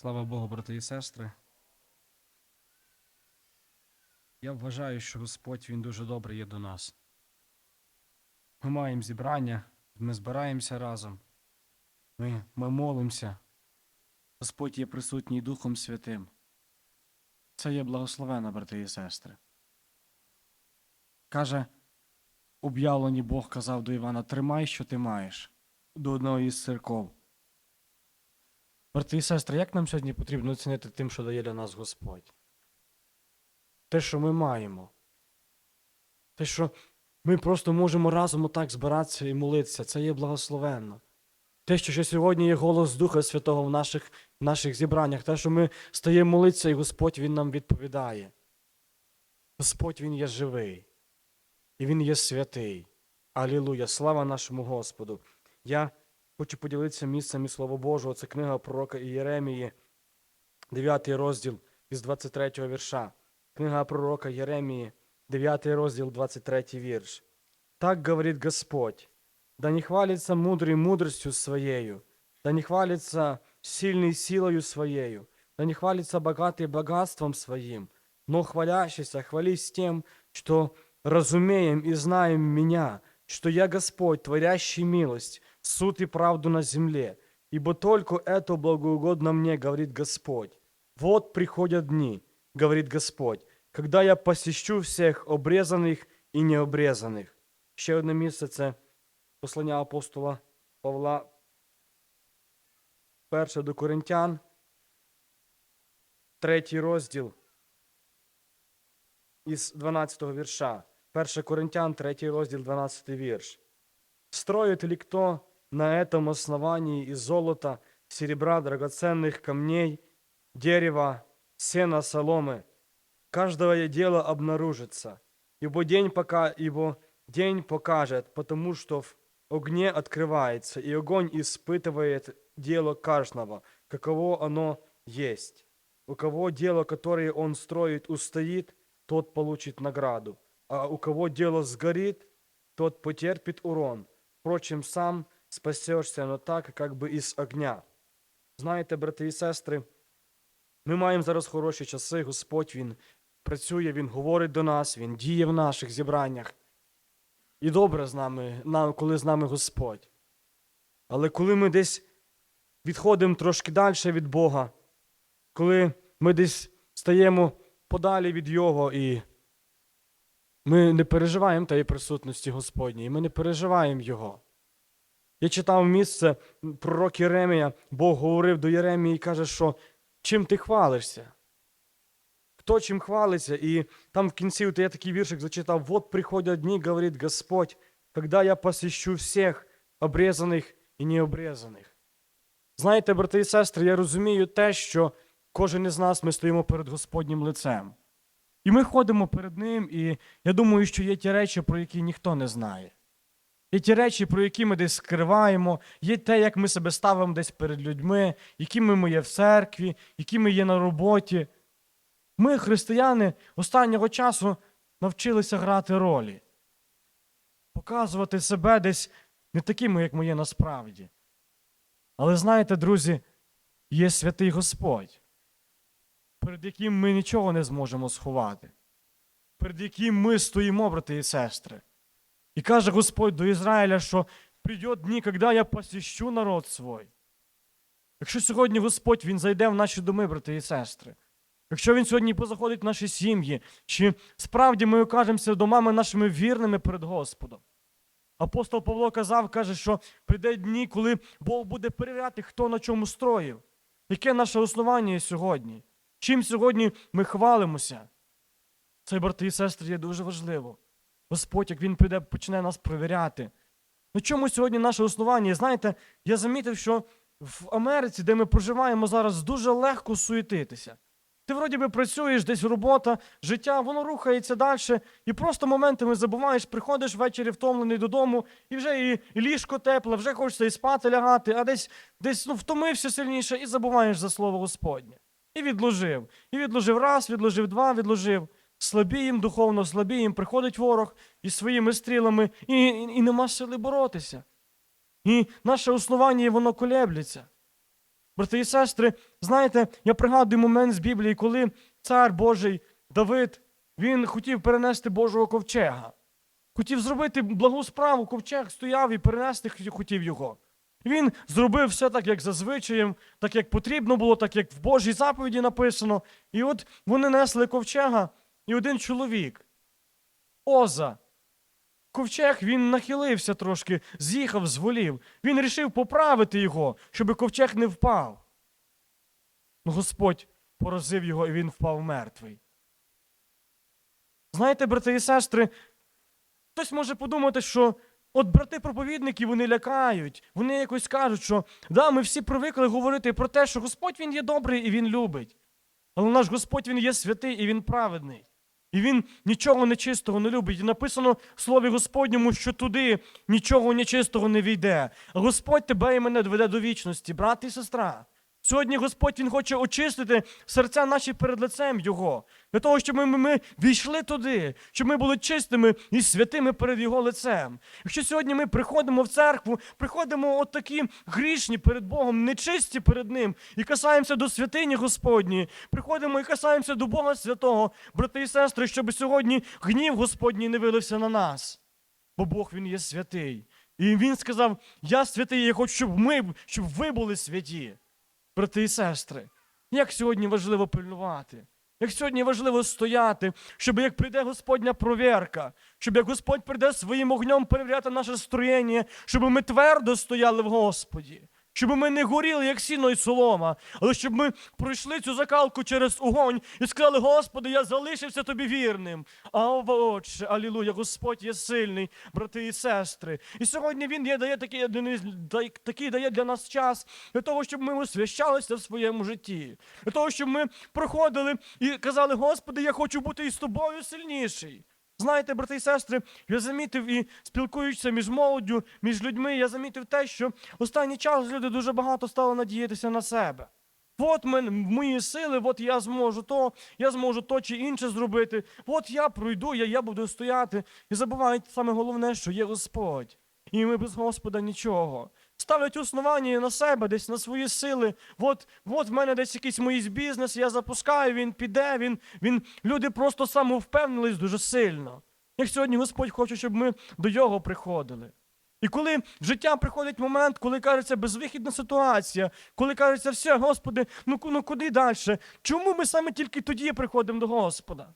Слава Богу, брати і сестри. Я вважаю, що Господь Він дуже добрий є до нас. Ми маємо зібрання, ми збираємося разом, ми, ми молимося. Господь є присутній Духом Святим. Це є благословена, брати і сестри. Каже, об'явлені Бог казав до Івана: тримай, що ти маєш, до одного із церков. Брати і сестри, як нам сьогодні потрібно оцінити тим, що дає для нас Господь? Те, що ми маємо. Те, що ми просто можемо разом отак збиратися і молитися, це є благословенно. Те, що ще сьогодні є голос Духа Святого в наших, в наших зібраннях, те, що ми стаємо молитися, і Господь Він нам відповідає. Господь Він є живий, і Він є святий. Алілуя! Слава нашому Господу! Я Хочу поділитися місцем із Слова Божого. Це книга пророка Єремії, 9 розділ із 23 вірша. Книга пророка Єремії, 9 розділ, 23 вірш. Так говорит Господь, да не хвалится мудрый мудростью своею, да не хвалится сильный силою своею, да не хвалится богатый богатством своим, но хвалящийся хвались тем, что разумеем и знаем меня, что я Господь, творящий милость, суд и правду на земле. Ибо только это благоугодно мне, говорит Господь. Вот приходят дни, говорит Господь, когда я посещу всех обрезанных и необрезанных. Ще одне місце це послання апостола Павла, перше до Коринтян, третій розділ із 12 вірша. 1 Коринтян, 3 розділ, 12 вірш. Строит ли кто на этом основании из золота, серебра, драгоценных камней, дерева, сена, соломы? Каждое дело обнаружится, ибо день, пока, ибо день покажет, потому что в огне открывается, и огонь испытывает дело каждого, каково оно есть. У кого дело, которое он строит, устоит, тот получит награду, а у кого дело сгорит, тот потерпит урон. Впрочем, сам спасешся, но так, как би із огня. Знаєте, брати і сестри, ми маємо зараз хороші часи. Господь Він працює, Він говорить до нас, Він діє в наших зібраннях. І добре з нами, коли з нами Господь. Але коли ми десь відходимо трошки далі від Бога, коли ми десь стаємо подалі від Його і ми не переживаємо тієї присутності Господньої, ми не переживаємо Його. Я читав місце пророк Єремія, Бог говорив до Єремії і каже, що чим ти хвалишся? Хто чим хвалиться? І там в кінці я такий віршик зачитав: Вот приходять дні, говорить Господь, когда я посещу всіх обрезаних і необрезаних. Знаєте, брати і сестри, я розумію те, що кожен із нас ми стоїмо перед Господнім лицем. І ми ходимо перед Ним, і я думаю, що є ті речі, про які ніхто не знає. Є ті речі, про які ми десь скриваємо, є те, як ми себе ставимо десь перед людьми, якими ми є в церкві, які ми є на роботі. Ми, християни, останнього часу навчилися грати ролі, показувати себе десь не такими, як ми є насправді. Але знаєте, друзі, є святий Господь, перед яким ми нічого не зможемо сховати, перед яким ми стоїмо, брати і сестри. І каже Господь до Ізраїля, що прийде дні, коли я посіщу народ свой. Якщо сьогодні Господь Він зайде в наші доми, брати і сестри, якщо Він сьогодні позаходить в наші сім'ї, чи справді ми окажемося домами нашими вірними перед Господом. Апостол Павло казав, каже, що прийде дні, коли Бог буде перевіряти, хто на чому строїв. Яке наше основання сьогодні? Чим сьогодні ми хвалимося? Це, брати і сестри, є дуже важливо. Господь, як Він прийде, почне нас перевіряти. На чому сьогодні наше основання? Знаєте, я замітив, що в Америці, де ми проживаємо зараз, дуже легко суетитися. Ти вроді би працюєш, десь робота, життя, воно рухається далі, і просто моментами забуваєш, приходиш ввечері втомлений додому, і вже і ліжко тепле, вже хочеться і спати лягати, а десь десь ну, втомився сильніше і забуваєш за слово Господнє. І відложив. І відложив раз, відложив два, відложив. Слабієм духовно, слабієм, приходить ворог із своїми стрілами, і, і, і нема сили боротися. І наше основання, воно колеблеться. Брати і сестри, знаєте, я пригадую момент з Біблії, коли цар Божий Давид він хотів перенести Божого ковчега. Хотів зробити благу справу, ковчег стояв і перенести хотів його. Він зробив все так, як за звичаєм, так як потрібно було, так як в Божій заповіді написано. І от вони несли ковчега, і один чоловік, Оза, ковчег він нахилився трошки, з'їхав з волів. Він рішив поправити його, щоб ковчег не впав. Ну, Господь поразив його, і він впав мертвий. Знаєте, брати і сестри, хтось може подумати, що от брати-проповідники вони лякають, вони якось кажуть, що да, ми всі привикли говорити про те, що Господь Він є добрий і Він любить. Але наш Господь Він є святий і Він праведний. І Він нічого нечистого не любить. І написано в Слові Господньому, що туди нічого нечистого не війде. Господь тебе і мене доведе до вічності, брат і сестра. Сьогодні Господь Він хоче очистити серця наші перед лицем Його, для того, щоб ми, ми, війшли туди, щоб ми були чистими і святими перед Його лицем. Якщо сьогодні ми приходимо в церкву, приходимо от такі грішні перед Богом, нечисті перед Ним, і касаємося до святині Господньої, приходимо і касаємося до Бога Святого, брати і сестри, щоб сьогодні гнів Господній не вилився на нас. Бо Бог Він є святий. І Він сказав: Я святий, я хочу, щоб ми, щоб ви були святі брати і сестри, як сьогодні важливо пильнувати, як сьогодні важливо стояти, щоб як прийде Господня провірка, щоб як Господь прийде своїм огнем перевіряти наше строєння, щоб ми твердо стояли в Господі. Щоб ми не горіли, як сіно і солома, але щоб ми пройшли цю закалку через огонь і сказали, Господи, я залишився тобі вірним. А отче, алілуя, Господь є сильний, брати і сестри. І сьогодні Він є, дає такий, такий дає для нас час для того, щоб ми освящалися в своєму житті, для того, щоб ми проходили і казали, Господи, я хочу бути із тобою сильніший. Знаєте, брати і сестри, я замітив і спілкуючися між молоддю, між людьми, я замітив те, що останній час люди дуже багато стали надіятися на себе. От мен, мої сили, от я зможу то, я зможу то чи інше зробити. От я пройду, я, я буду стояти. І забувають саме головне, що є Господь. І ми без Господа нічого. Ставлять основання на себе, десь на свої сили. От от в мене десь якийсь мій бізнес, я запускаю, він піде, він, він... люди просто самовпевнились дуже сильно. Як сьогодні Господь хоче, щоб ми до Його приходили. І коли в життя приходить момент, коли кажеться безвихідна ситуація, коли кажеться, все, Господи, ну, ну куди далі? Чому ми саме тільки тоді приходимо до Господа?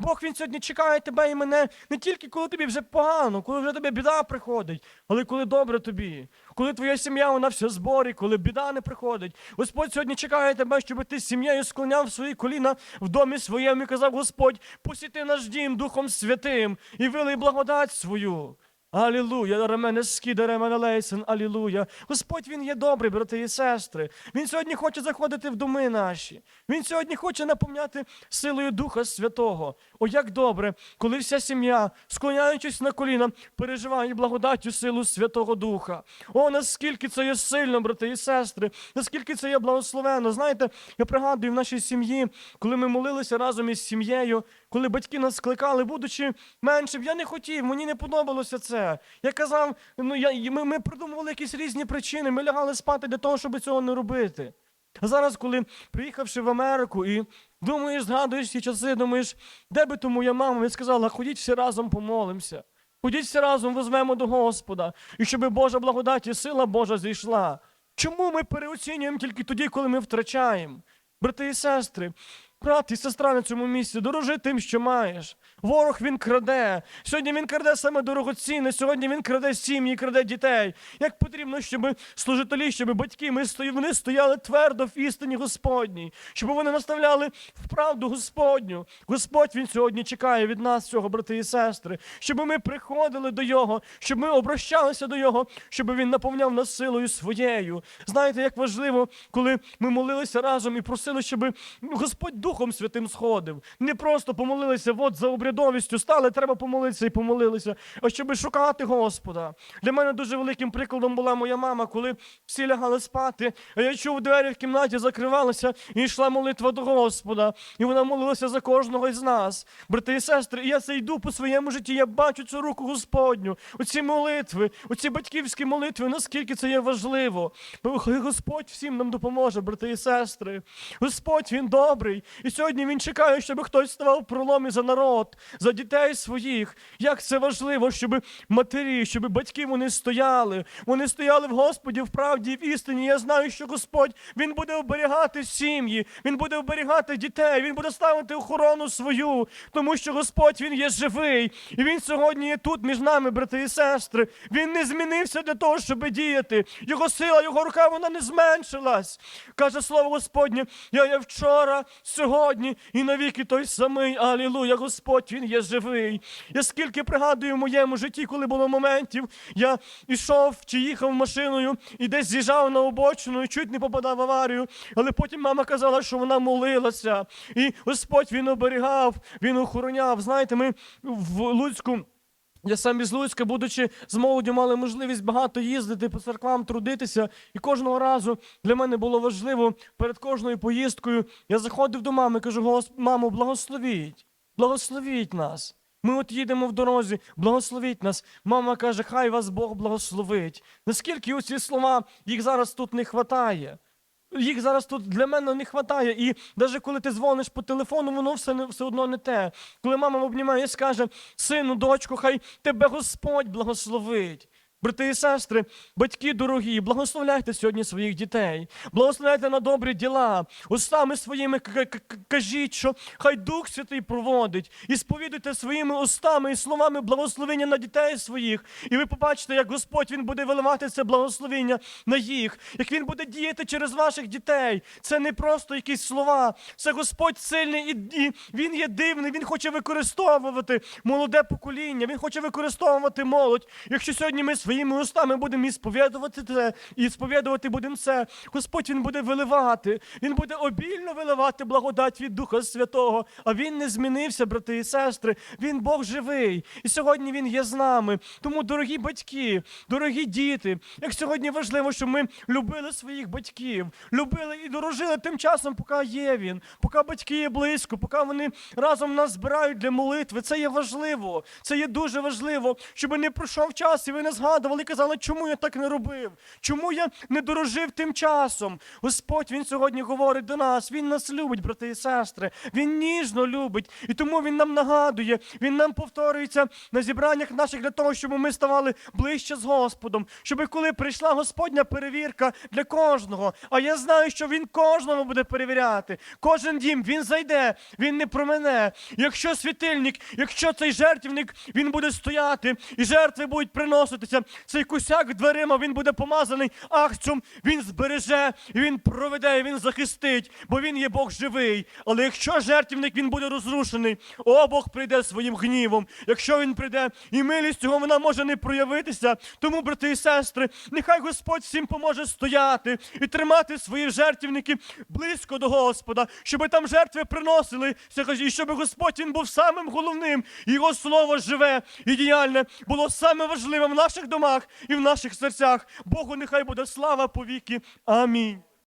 Бог він сьогодні чекає тебе і мене не тільки коли тобі вже погано, коли вже тобі біда приходить, але коли добре тобі, коли твоя сім'я вона вся в зборі, коли біда не приходить. Господь сьогодні чекає тебе, щоб ти з сім'єю склоняв свої коліна в домі своєму і казав, Господь, посіти наш дім Духом Святим і вилий благодать свою. Алілуя, рамене скида, рамене лейсен, алілуя. Господь Він є добрий, брати і сестри. Він сьогодні хоче заходити в доми наші. Він сьогодні хоче наповняти силою Духа Святого. О, як добре, коли вся сім'я, склоняючись на коліна, переживає благодаттю силу Святого Духа. О, наскільки це є сильно, брати і сестри, наскільки це є благословенно. Знаєте, я пригадую в нашій сім'ї, коли ми молилися разом із сім'єю, коли батьки нас скликали, будучи меншим, я не хотів, мені не подобалося це. Я казав, ну я, ми, ми придумували якісь різні причини, ми лягали спати для того, щоб цього не робити. А зараз, коли приїхавши в Америку і думаєш, згадуєш ці часи, думаєш, де би то моя мама? Я сказала, ходіть всі разом помолимося. Ходіть всі разом, візьмемо до Господа, і щоб Божа благодать і сила Божа зійшла. Чому ми переоцінюємо тільки тоді, коли ми втрачаємо? Брати і сестри, Брат і сестра на цьому місці, дорожи тим, що маєш. Ворог він краде. Сьогодні він краде саме дорогоцінне, сьогодні він краде сім'ї, краде дітей. Як потрібно, щоб служителі, щоб батьки ми вони стояли твердо в істині Господній, щоб вони наставляли в правду Господню. Господь він сьогодні чекає від нас, цього, брати і сестри, щоб ми приходили до Його, щоб ми обращалися до Його, щоб Він наповняв нас силою своєю. Знаєте, як важливо, коли ми молилися разом і просили, щоб Господь Духом Святим сходив. Не просто помолилися, от за обрядовістю стали, треба помолитися і помолилися, а щоб шукати Господа. Для мене дуже великим прикладом була моя мама, коли всі лягали спати, а я чув двері в кімнаті закривалися і йшла молитва до Господа. І вона молилася за кожного із нас. Брати і сестри, і я це йду по своєму житті, я бачу цю руку Господню, оці молитви, оці батьківські молитви, наскільки це є важливо. Господь всім нам допоможе, брати і сестри. Господь він добрий. І сьогодні він чекає, щоб хтось ставав проломі за народ, за дітей своїх. Як це важливо, щоб матері, щоб батьки вони стояли. Вони стояли в Господі в правді в істині. Я знаю, що Господь він буде оберігати сім'ї, він буде оберігати дітей, він буде ставити охорону свою, тому що Господь він є живий. І він сьогодні є тут між нами, брати і сестри. Він не змінився для того, щоб діяти. Його сила, його рука, вона не зменшилась. Каже слово Господнє, я є вчора, сьогодні і навіки той самий. Алілуя, Господь, він є живий. Я скільки пригадую в моєму житті, коли було моментів, я йшов чи їхав машиною і десь з'їжджав на обочину і чуть не попадав в аварію. Але потім мама казала, що вона молилася. І Господь він оберігав, він охороняв. Знаєте, ми в Луцьку. Я сам із Луцька, будучи з молоддю, мали можливість багато їздити по церквам, трудитися. І кожного разу для мене було важливо перед кожною поїздкою. Я заходив до мами, кажу: «Голос- мамо, благословіть, благословіть нас. Ми от їдемо в дорозі, благословіть нас. Мама каже, хай вас Бог благословить. Наскільки оці слова їх зараз тут не вистачає? Їх зараз тут для мене не вистачає. І навіть коли ти дзвониш по телефону, воно все, не, все одно не те. Коли мама обнімає і скаже, сину, дочку, хай тебе Господь благословить. Брати і сестри, батьки дорогі, благословляйте сьогодні своїх дітей, благословляйте на добрі діла. Устами своїми кажіть, що хай Дух Святий проводить, і сповідуйте своїми устами і словами благословення на дітей своїх. І ви побачите, як Господь Він буде виливати це благословення на їх, як Він буде діяти через ваших дітей. Це не просто якісь слова, це Господь сильний і Він є дивний, Він хоче використовувати молоде покоління, Він хоче використовувати молодь. Якщо сьогодні ми своїми устами будемо і сповідувати це, і сповідувати будемо це, Господь Він буде виливати, Він буде обільно виливати благодать від Духа Святого. А Він не змінився, брати і сестри. Він Бог живий. І сьогодні Він є з нами. Тому, дорогі батьки, дорогі діти, як сьогодні важливо, щоб ми любили своїх батьків, любили і дорожили тим часом, поки є він, поки батьки є близько, поки вони разом нас збирають для молитви. Це є важливо. Це є дуже важливо, щоб не пройшов час, і ви не згадували і казали, чому я так не робив, чому я не дорожив тим часом. Господь Він сьогодні говорить до нас. Він нас любить, брати і сестри. Він ніжно любить, і тому він нам нагадує, він нам повторюється на зібраннях наших для того, щоб ми ставали ближче з Господом, щоб коли прийшла Господня перевірка для кожного. А я знаю, що він кожному буде перевіряти. Кожен дім він зайде, він не промене. Якщо світильник, якщо цей жертвівник, він буде стояти, і жертви будуть приноситися. Цей косяк дверима він буде помазаний ахцем, він збереже, він проведе, він захистить, бо він є Бог живий. Але якщо жертвівник він буде розрушений, о Бог прийде своїм гнівом. Якщо він прийде, і милість його вона може не проявитися. Тому, брати і сестри, нехай Господь всім поможе стояти і тримати свої жертвівники близько до Господа, щоб там жертви приносили, і щоб Господь він був самим головним. Його слово живе і діяльне було саме важливе в наших домах і в наших серцях. Богу нехай буде слава повіки. Амінь.